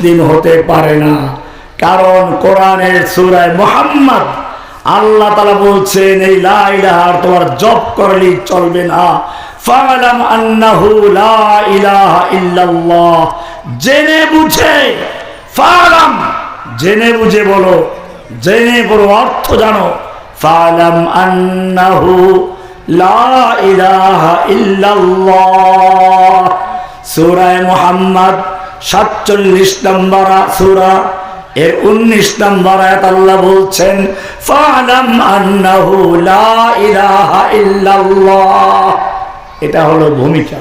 মুসলিম হতে পারে না। কারণ কোরআনের সুরায় মোহাম্মদ আল্লাহ তালা বলছেন, এই লাইলাহার তোমার জব করলেই চলবে না। জেনে বুঝে জেনে বুঝে বলো, জেনে বলো অর্থ জানো। আন্নাহু ইলাহা সূরায়ে মুহাম্মদ 47 নম্বর সূরা। এর 19 নম্বর আল্লাহ বলছেন লা এটা হলো ভূমিকা।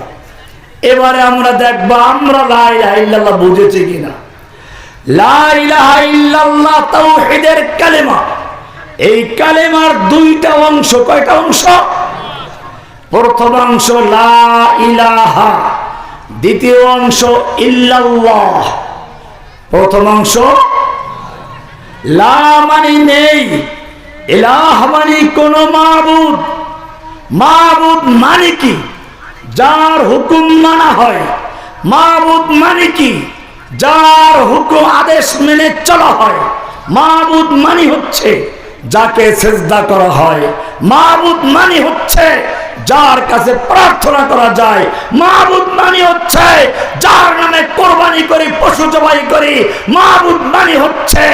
এবারে আমরা দেখব, আমরা লা বুঝেছি কিনা। লা কালেমা। এই কালেমার দুইটা অংশ, কয়টা অংশ? প্রথম অংশ, লা দ্বিতীয় অংশ ইল্লাল্লাহ। প্রথম অংশ, লা মানে নেই, ইলাহ মানে কোন মাবুদ। মাবুদ মানে কি? যার হুকুম মানা হয়। মাবুদ মানে কি? যার হুকুম আদেশ মেনে চলা হয়। মাবুদ মানে হচ্ছে যাকে সেজদা করা হয়। মাবুদ মানে হচ্ছে যার কাছে প্রার্থনা করা যায় মাহবুদ মানি হচ্ছে, যার নামে কোরবানি করি, পশু জবাই করি মাহবুদ মানি হচ্ছে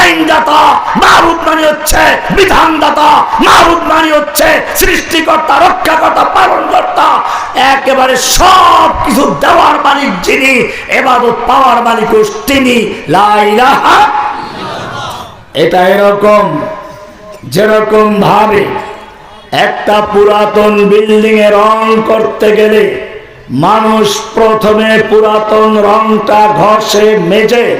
আইনদাতা মাহবুদ মানি হচ্ছে বিধানদাতা মাহবুদ মানি হচ্ছে সৃষ্টিকর্তা, রক্ষাকর্তা, পালনকর্তা। একেবারে সব কিছু দেওয়ার মালিক যিনি, এবাদত পাওয়ার মালিক তিনি লাইলাহা এটা এরকম, যেরকম ভাবে একটা পুরাতন বিল্ডিং এ রং করতে গেলে মানুষ প্রথমে পুরাতন রংটা ঘষে, মেজে,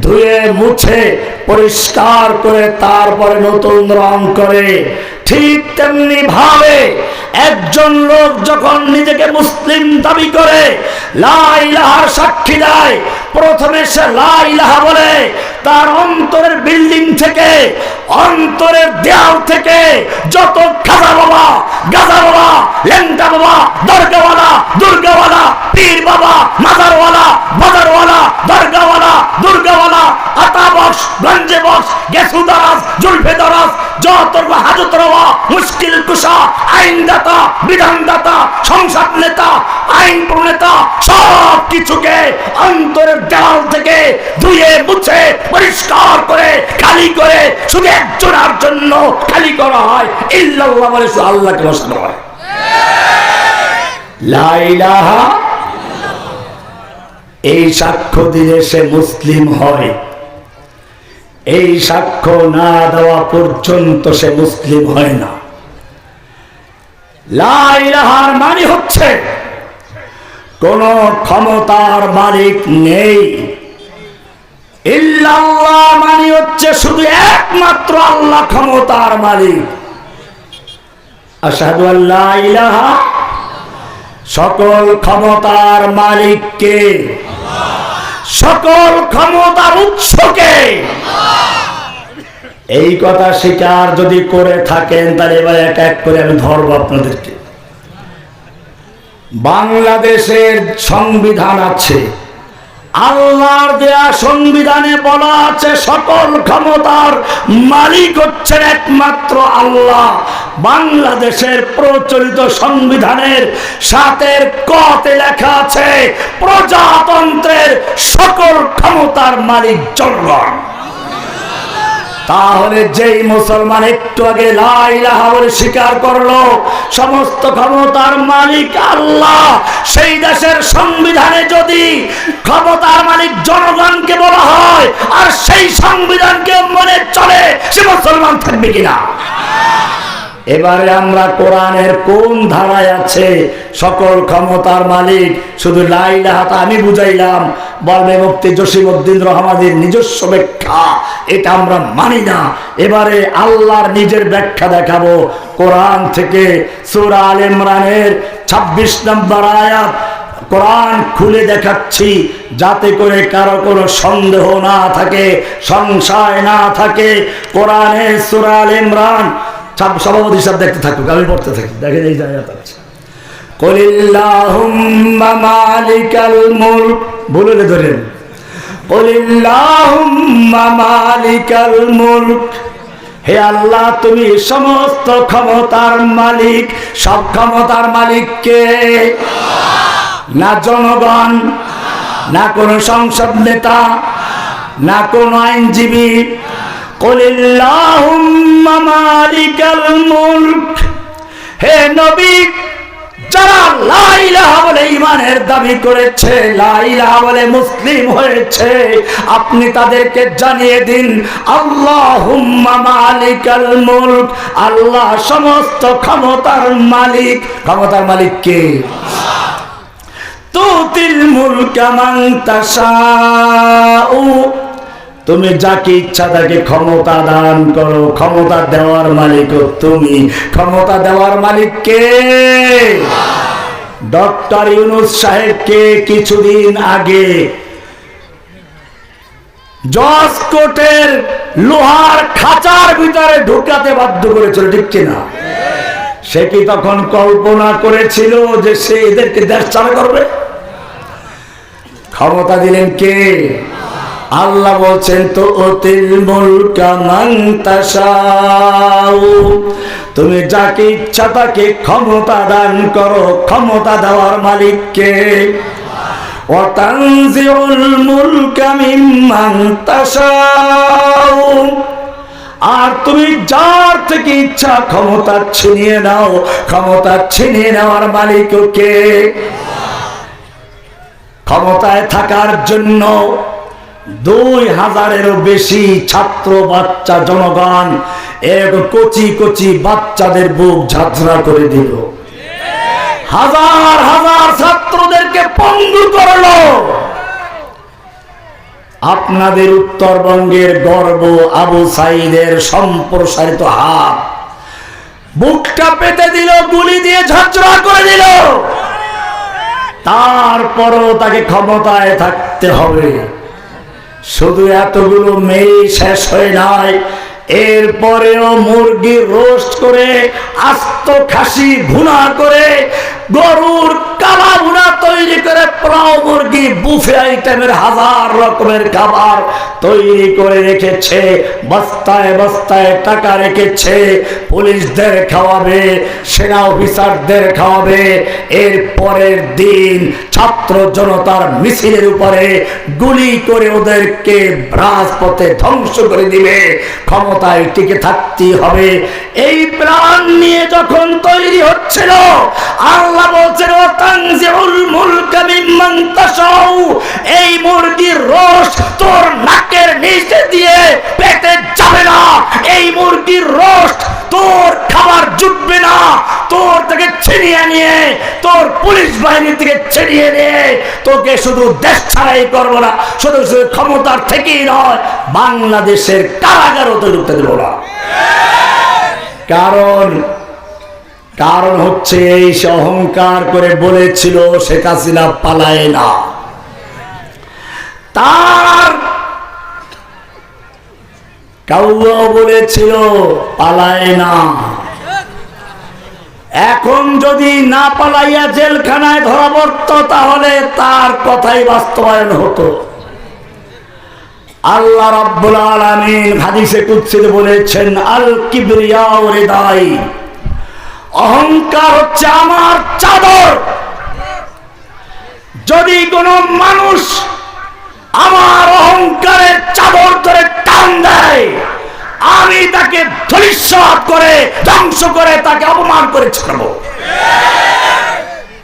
ধুয়ে, মুছে, পরিষ্কার করে তারপরে নতুন রং করে। ঠিক তেমনি ভাবে একজন লোক যখন নিজেকে মুসলিম দাবি করে লাইলাহার সাক্ষী দেয়, প্রথমে সে লাইলাহা বলে, তার অন্তরের বিল্ডিং থেকে, অন্তরের দেয়াল থেকে ¡Gaza! বক্স বক্স, গেসু দারাজ, জুলফে দারাজ যত হাজত রওয়া মুশকিল কুশা, আইনদাতা, বিধানদাতা, সংসদ নেতা, আইন প্রণেতা, সব কিছুকে অন্তরের দেওয়াল থেকে ধুয়ে মুছে, পরিষ্কার করে, খালি করে, শুধু একজনের জন্য খালি করা হয়। ইল্লাল্লাহ বলে শুধু আল্লাহকে বসানো হয়। লা ইলাহা এই সাক্ষ্য দিলে সে মুসলিম হয়। এই সাক্ষ্য না দেওয়া পর্যন্ত সে মুসলিম হয় না। লাইলাহার মানে হচ্ছে, কোন ক্ষমতার মালিক নেই। ইল্লাল্লাহ মানে হচ্ছে শুধু একমাত্র আল্লাহ ক্ষমতার মালিক। আসাদু আল্লাহ ইলাহা, সকল ক্ষমতার মালিককে সকল ক্ষমতার উৎসকে। এই কথা স্বীকার যদি করে থাকেন, তাহলে এবার এক এক করে আমি ধরব আপনাদেরকে। বাংলাদেশের সংবিধান আছে। আল্লাহর দেয়া সংবিধানে বলা আছে, সকল ক্ষমতার মালিক হচ্ছেন একমাত্র আল্লাহ। বাংলাদেশের প্রচলিত সংবিধানের সাতের কতে লেখা আছে, প্রজাতন্ত্রের সকল ক্ষমতার মালিক জনগণ। তাহলে যেই মুসলমান একটু আগে লাইলাহাবর স্বীকার করল, সমস্ত ক্ষমতার মালিক আল্লাহ। সেই দেশের সংবিধানে যদি ক্ষমতার মালিক জনগণকে বলা হয়, আর সেই সংবিধানকে মনে চলে সে মুসলমান থাকবে কিনা? এবারে আমরা কোরআনের কোন ধারায় আছে? সকল ক্ষমতার মালিক, শুধু লাইলাহাতা আমি বুঝাইলাম। বলবে মুক্তি জসিমুদ্দিন রহমানের নিজস্ব ব্যাখ্যা। এটা আমরা মানি না। এবারে আল্লাহর নিজের ব্যাখ্যা দেখাবো। কোরআন থেকে সুরা আল ইমরানের ছাব্বিশ নম্বর আয়াত। কোরআন খুলে দেখাচ্ছি, যাতে করে কারও কোনো সন্দেহ না থাকে, সংশয় না থাকে। কোরআনে সুরা আল ইমরান সভাপতি সব দেখতে থাকুক, আমি পড়তে থাকি। দেখেন এই জায়গা আছে। কলিল্লাহুম্মা মালিকাল মুলক বলে ধরেন। কলিল্লাহুম্মা মালিকাল মুলক, হে আল্লাহ, তুমি সমস্ত ক্ষমতার মালিক। সব ক্ষমতার মালিককে না জনগণ, না কোনো সংসদ নেতা, না কোনো আইনজীবী হে নবী দাবি করেছে বলে মুসলিম হয়েছে, আপনি তাদেরকে জানিয়ে দিন, আল্লাহুম্মা মালিকাল মুলক। আল্লাহ সমস্ত ক্ষমতার মালিক। ক্ষমতার মালিক কে? তুতিল মুলকা মান তাশাউ। তুমি যাকে ইচ্ছা তাকে ক্ষমতা দান করো, ক্ষমতা দেওয়ার মালিক তুমি। ক্ষমতা দেওয়ার মালিক কে? ডক্টর ইউনুস সাহেবকে কিছুদিন আগে জজ কোর্টের লোহার খাঁচার ভিতরে ঢুকাতে বাধ্য করেছিল, ঠিক কিনা? সে কি তখন কল্পনা করেছিল যে সে এদেরকে দেশ চালা করবে? ক্ষমতা দিলেন কে? আল্লাহ বলছেন, তো অতিল তুমি যাকে ইচ্ছা তাকে ক্ষমতা দান করো, ক্ষমতা দেওয়ার মালিককে তাশাউ। আর তুমি যার থেকে ইচ্ছা ক্ষমতা ছিনিয়ে নাও, ক্ষমতা ছিনিয়ে নেওয়ার মালিককে ক্ষমতায় থাকার জন্য দুই হাজারেরও বেশি ছাত্র, বাচ্চা, জনগণ এক কচি কচি বাচ্চাদের বুক ঝাঁঝরা করে দিল। হাজার হাজার ছাত্রদেরকে পঙ্গু করল। আপনাদের উত্তরবঙ্গের গর্ব আবু সাইদের সম্প্রসারিত হাত। বুকটা পেতে দিল, গুলি দিয়ে ঝাঁঝরা করে দিল। তারপরও তাকে ক্ষমতায় থাকতে হবে। শুধু এতগুলো মেয়ে শেষ হয়ে নাই। এরপরেও মুরগি রোস্ট করে আস্ত খাসি ভুনা করে গরুর কালা ভুনা তৈরি করে পোলাও মুরগি, বুফে আইটেমের হাজার রকমের খাবার তৈরি করে রেখেছে, বস্তায় বস্তায় টাকা রেখেছে, পুলিশদের খাওয়াবে, সেনা অফিসারদের খাওয়াবে। এর পরের দিন ছাত্র জনতার মিছিলের উপরে গুলি করে ওদেরকে রাজপথে ধ্বংস করে দিবে। ক্ষমতায় টিকে থাকতে হবে। এই প্রাণ নিয়ে যখন তৈরি হচ্ছিল, আল্লাহ রস তোর ছিনিয়ে নিয়ে, তোর পুলিশ বাহিনী থেকে ছিনিয়ে নিয়ে তোকে শুধু দেশ ছাড়াই করব না, শুধু শুধু ক্ষমতার থেকেই নয়, বাংলাদেশের কারাগারও তো ঢুকতে দেবো না। কারণ কারণ হচ্ছে এই সে অহংকার করে বলেছিল শেখ হাসিনা পালায় না। তার বলেছিল, পালায় না। এখন যদি না পালাইয়া জেলখানায় ধরা পড়ত, তাহলে তার কথাই বাস্তবায়ন হতো। আল্লাহ রাব্বুল আলামিন হাদিসে কুদসিতে বলেছেন আল কিবরিয়া রিদাই। অহংকার হচ্ছে আমার চাদর। যদি কোনো মানুষ আমার অহংকারের চাদর ধরে টান দেয়, আমি তাকে করে, ধ্বংস করে, তাকে অপমান করে ছাড়বো।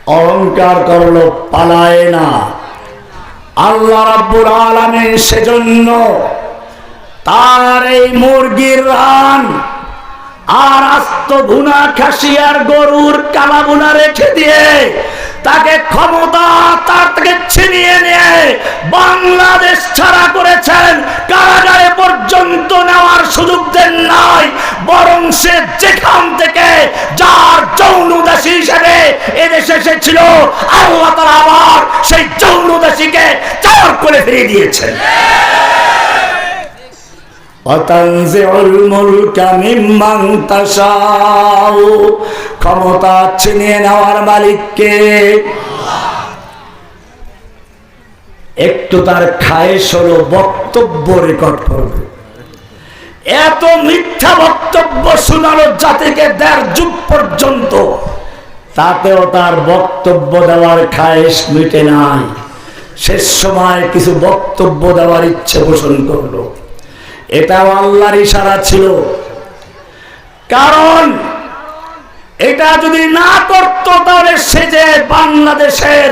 অহংকার করল পালায় না। আল্লাহ রাব্বুল আলামিন সেজন্য তার এই মুরগির রান আর আস্ত ভুনা খাসি আর গরুর কালা ভুনা রেখে দিয়ে তাকে ক্ষমতা তার থেকে ছিনিয়ে নিয়ে বাংলাদেশ ছাড়া করেছেন। কারাগারে পর্যন্ত নেওয়ার সুযোগ দেন নাই। বরং সে যেখান থেকে যার যৌনদাসী হিসেবে এদেশে এসেছিল, আল্লাহ তারা আবার সেই যৌনদাসীকে চার করে ফিরিয়ে দিয়েছেন অতনজিউল মুলকা মিম্মান তাশাউ ক্ষমতা ছিনিয়ে নেওয়ার মালিককে একটু তার খায়েশ হলো বক্তব্য রেকর্ড করবে। এত মিথ্যা বক্তব্য শোনালো জাতিকে দেড় যুগ পর্যন্ত। তাতেও তার বক্তব্য দেওয়ার খায়েশ মিটে নাই। শেষ সময় কিছু বক্তব্য দেওয়ার ইচ্ছে পোষণ করল। এটাও আল্লাহর ইশারা ছিল। কারণ এটা যদি না করত তাহলে সে যে বাংলাদেশের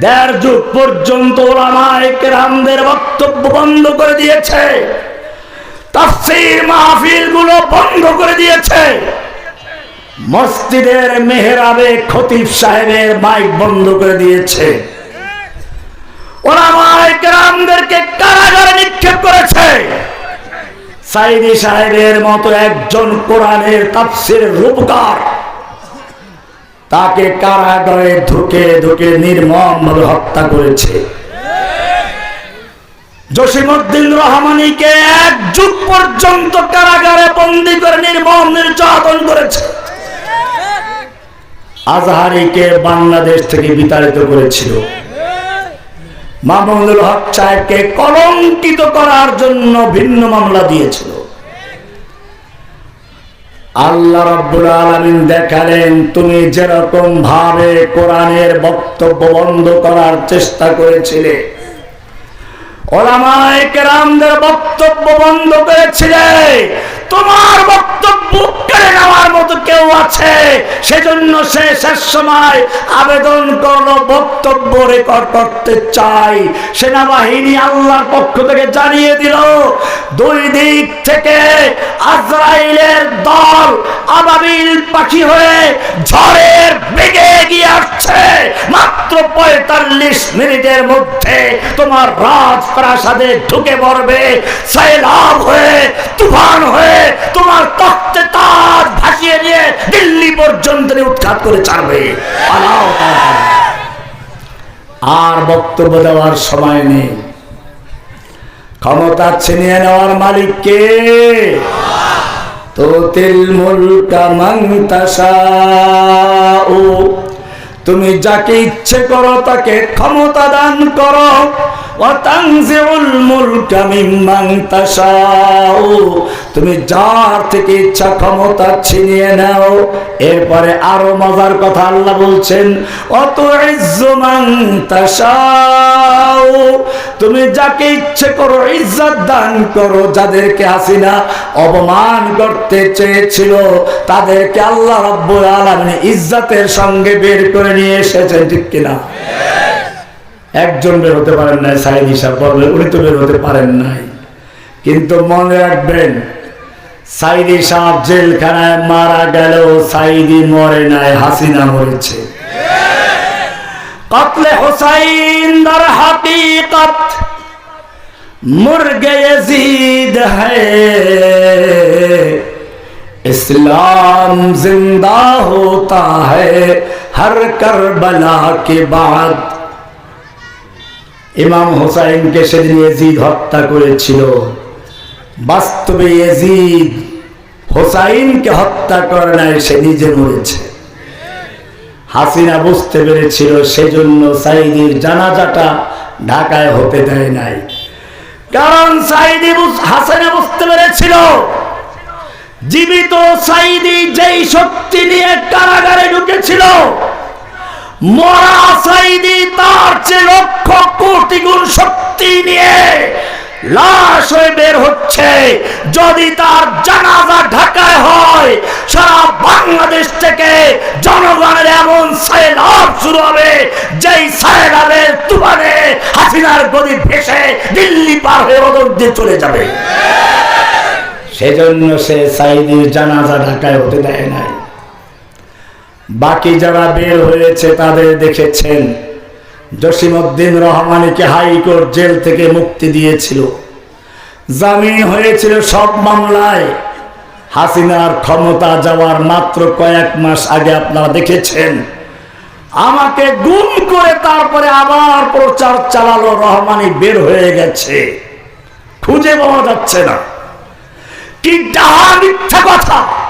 দেড় যুগ পর্যন্ত বক্তব্য বন্ধ করে দিয়েছে, তাফসীর মাহফিলগুলো বন্ধ করে দিয়েছে। মসজিদের মেহরাবে খতিব সাহেবের মাইক বন্ধ করে দিয়েছে। ওলামায়ে কেরামদেরকে কারাগারে নিক্ষেপ করেছে। সাইদি সাহেবের মতো একজন কোরআনের তাফসির রূপকার। তাকে কারাগারে ঢুকে ঢুকে নির্মম হত্যা করেছে। জসিমুদ্দিন রহমানিকে এক যুগ পর্যন্ত কারাগারে বন্দি করে নির্মম নির্যাতন করেছে। আজহারিকে বাংলাদেশ থেকে বিতাড়িত করেছিল। মামুনুল হক সাহেবকে কলঙ্কিত করার জন্য ভিন্ন মামলা দিয়েছিল। আল্লাহ রাব্বুল আলামিন দেখালেন, তুমি যেরকম ভাবে কোরআনের বক্তব্য বন্ধ করার চেষ্টা করেছিলে, ওলামায়ে কেরামদের বক্তব্য বন্ধ করেছিলে, তোমার বক্তব্য কেড়ে নেওয়ার মতো কেউ আছে? সেজন্য সে শেষ সময় আবেদন করল, বক্তব্য রেকর্ড করতে চাই। সেনাবাহিনী আল্লাহর পক্ষ থেকে জানিয়ে দিল, দুই দিক থেকে আজরাইলের দল আবাবিল পাখি হয়ে ঝড়ের বেগে এগিয়ে আসছে। মাত্র পঁয়তাল্লিশ মিনিটের মধ্যে তোমার রাজপ্রাসাদে ঢুকে পড়বে। সৈলাব হয়ে, তুফান হয়ে তোমার তখ্তে তাজ ভাসিয়ে নিয়ে দিল্লি পর্যন্ত উৎখাত করে ছাড়বে। আর বক্তব্য দেওয়ার সময় নেই। ক্ষমতা ছিনিয়ে নেওয়ার মালিক কে? তো তিল মুলকা মাংতাসাউ তুমি যাকে ইচ্ছে করো তাকে ক্ষমতা দান করো। তুমি যার থেকে ইচ্ছা ক্ষমতা ছিনিয়ে নাও। এরপরে আরও মজার কথা আল্লাহ বলছেন অত তুমি যাকে ইচ্ছে করো ইজ্জত দান করো, যাদেরকে হাসিনা অপমান করতে চেয়েছিল, তাদেরকে আল্লাহ রাব্বুল আলামিন ইজ্জতের সঙ্গে বের করে নিয়ে এসেছেন, ঠিক কিনা? একজন বের হতে পারেন নাই, সাইদ হিসাব বলবেন উনি তো বের হতে পারেন নাই। কিন্তু মনে রাখবেন, সাইদি সাহ জেলখানায় মারা গেল সাইদি মরে নাই, হাসিনা মরেছে। কতলে হোসাইন দর হাকিকত, মুরগে জিদ ইসলাম জিন্দা হোতা হর করবলা কে বাদ ইমাম হোসাইনকে সেদিন এজিদ হত্যা করেছিল। বাস্তবে এজিদ হোসাইনকে হত্যা করে নাই, সে নিজে মরেছে। হাসিনা বুঝতে পেরেছিল, সেজন্য সাইদির জানাজাটা ঢাকায় হতে দেয় নাই। কারণ সাইদি হাসিনা বুঝতে পেরেছিল, জীবিত সাইদি যেই শক্তি নিয়ে কারাগারে ঢুকেছিল মরা সাইদি তার চেয়ে লক্ষ কোটি গুণ শক্তি নিয়ে লাশ হয়ে বের হচ্ছে। যদি তার জানাজা ঢাকায় হয়, সারা বাংলাদেশ থেকে জনগণের এমন সাইলাভ শুরু হবে, যেই সাইলাভের তুফানে হাসিনার গদি ভেসে দিল্লি পার হয়ে ওদর দিয়ে চলে যাবে। সেজন্য সে সাইদির জানাজা ঢাকায় হতে দেয় নাই। বাকি যারা বের হয়েছে তাদের দেখেছেন। জসিমউদ্দিন রহমানিকে হাইকোর্ট জেল থেকে মুক্তি দিয়েছিল। জামিন হয়েছিল সব মামলায়। হাসিনার ক্ষমতা যাওয়ার মাত্র কয়েক মাস আগে আপনারা দেখেছেন। আমাকে গুম করে তারপরে আবার প্রচার চালালো রহমানি বের হয়ে গেছে। খুঁজে পাওয়া যাচ্ছে না। কি মিথ্যা কথা!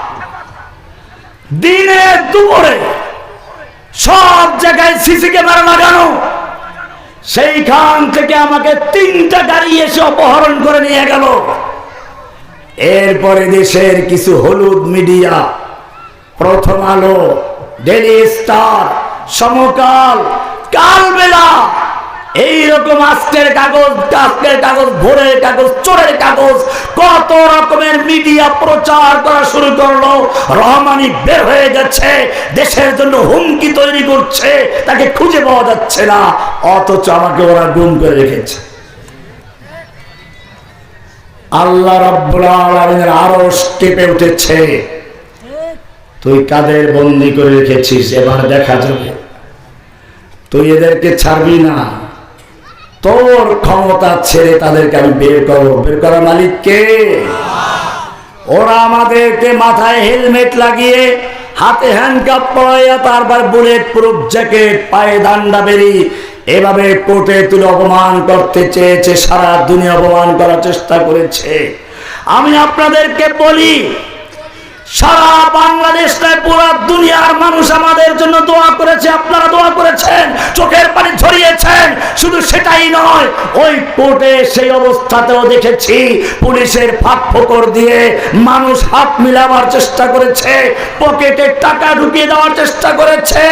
দিনে দুপুরে সব জায়গায় সিসি ক্যামেরা লাগানো। সেইখান থেকে আমাকে তিনটা গাড়ি এসে অপহরণ করে নিয়ে গেল। এরপরে দেশের কিছু হলুদ মিডিয়া, প্রথম আলো ডেলি স্টার, সমকাল, কালবেলা এইরকম আজকের কাগজ আজকের কাগজ, ভোরের কাগজ, চোরের কাগজ, কত রকমের মিডিয়া প্রচার করা শুরু করল। রহমানি বের হয়ে যাচ্ছে দেশের জন্য হুমকি তৈরি করছে, তাকে খুঁজে পাওয়া যাচ্ছে না, অথচ আমাকে ওরা গুম করে রেখেছে। আল্লাহ রাব্বুল আরও কেঁপে উঠেছে। তুই কাদের বন্দি করে রেখেছিস? এবার দেখা যাবে। তুই এদেরকে ছাড়বি না। তোর ক্ষমতা ছেড়ে তাদেরকে আমি বের করব। বের করার মালিক কে? ওরা আমাদেরকে মাথায় হেলমেট লাগিয়ে হাতে হ্যান্ডকাপ পরাইয়া তারপর বুলেট প্রুফ জ্যাকেট পায়ে দান্ডা বেরি, এভাবে কোর্টে তুলে অপমান করতে চেয়েছে, সারা দুনিয়া অপমান করার চেষ্টা করেছে। আমি আপনাদেরকে বলি সারা বাংলাদেশ নয় পুরো দুনিয়ার মানুষ আমাদের জন্য দোয়া করেছে, আপনারা দোয়া করেছেন, চোখের পানি ঝরিয়েছেন শুধু সেটাই নয়, ওই কোর্টে সেই অবস্থাতেও দেখেছি, পুলিশের ফাঁক ফোকর দিয়ে মানুষ হাত মিলাবার চেষ্টা করেছে, পকেটে টাকা ঢুকিয়ে দেওয়ার চেষ্টা করেছে,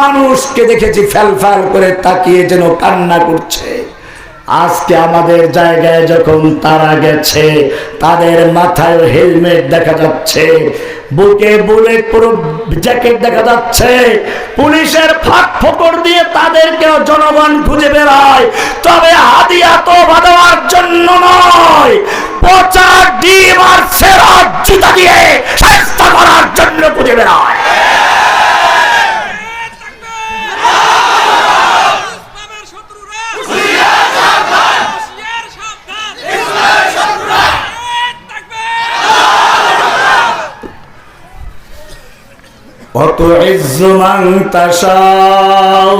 মানুষকে দেখেছি ফ্যাল ফ্যাল করে তাকিয়ে যেন কান্না করছে। আজকে আমাদের জায়গায় যখন তারা গেছে, তাদের মাথায় হেলমেট দেখা যাচ্ছে, বুকে বুলেট পুরো জ্যাকেট দেখা যাচ্ছে, পুলিশের ফাঁক ফোকর দিয়ে তাদেরকেও জনগণ খুঁজে বেড়ায়। তবে হাদিয়া তো বাঁধার জন্য নয় পচা ডিম আর সেরা জুতা দিয়ে চেষ্টা করার জন্য খুঁজে বেড়ায়। وتعز من تشاء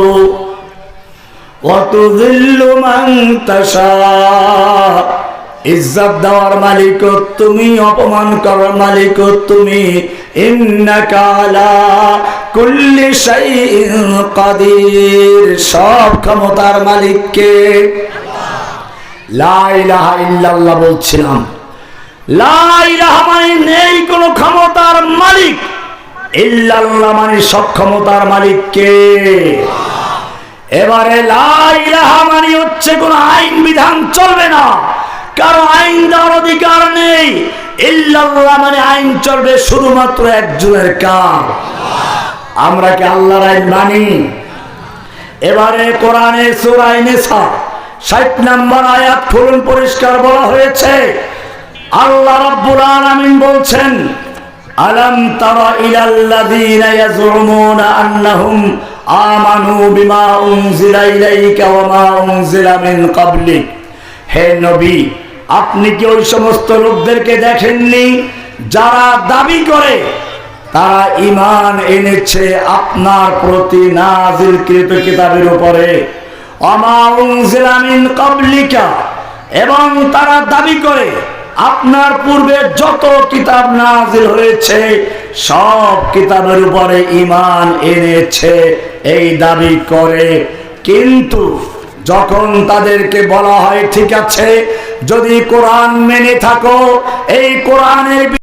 وتذل من تشاء ইজ্জত দেওয়ার মালিক তুমি অপমান করার মালিক তুমি ইন্নাকা আলা কুল্লি শাইইন কাদির সব ক্ষমতার মালিককে লা ইলাহা ইল্লাল্লাহ বলছিলাম লা ইলাহা মানে নেই কোনো ক্ষমতার মালিক ইল্লাল্লাহ মানে সক্ষমতার মালিক কে? এবারে লা ইলাহা মানে হচ্ছে কোন আইন বিধান চলবে না। কারও আইন দেওয়ার অধিকার নেই। ইল্লাল্লাহ মানে আইন চলবে শুধুমাত্র একজনের কাম। আমরা কি আল্লাহর আইন মানি? এবারে কোরআনে সুরাই নেসা ষাট নাম্বার আয়াত খুলুন, পরিষ্কার বলা হয়েছে। আল্লাহ রাব্বুল আলামিন বলছেন আলম তারা হে নবী, আপনি কি ওই সমস্ত লোকদেরকে দেখেননি? যারা দাবি করে, তারা ইমান এনেছে আপনার প্রতি নাজিলকৃত কিতাবের উপরে। অমা উনজিলা এবং তারা দাবি করে আপনার পূর্বে যত কিতাব নাজিল হয়েছে, সব কিতাবের উপরে ইমান এনেছে, এই দাবি করে। কিন্তু যখন তাদেরকে বলা হয়, ঠিক আছে, যদি কোরআন মেনে থাকো, এই কোরআনের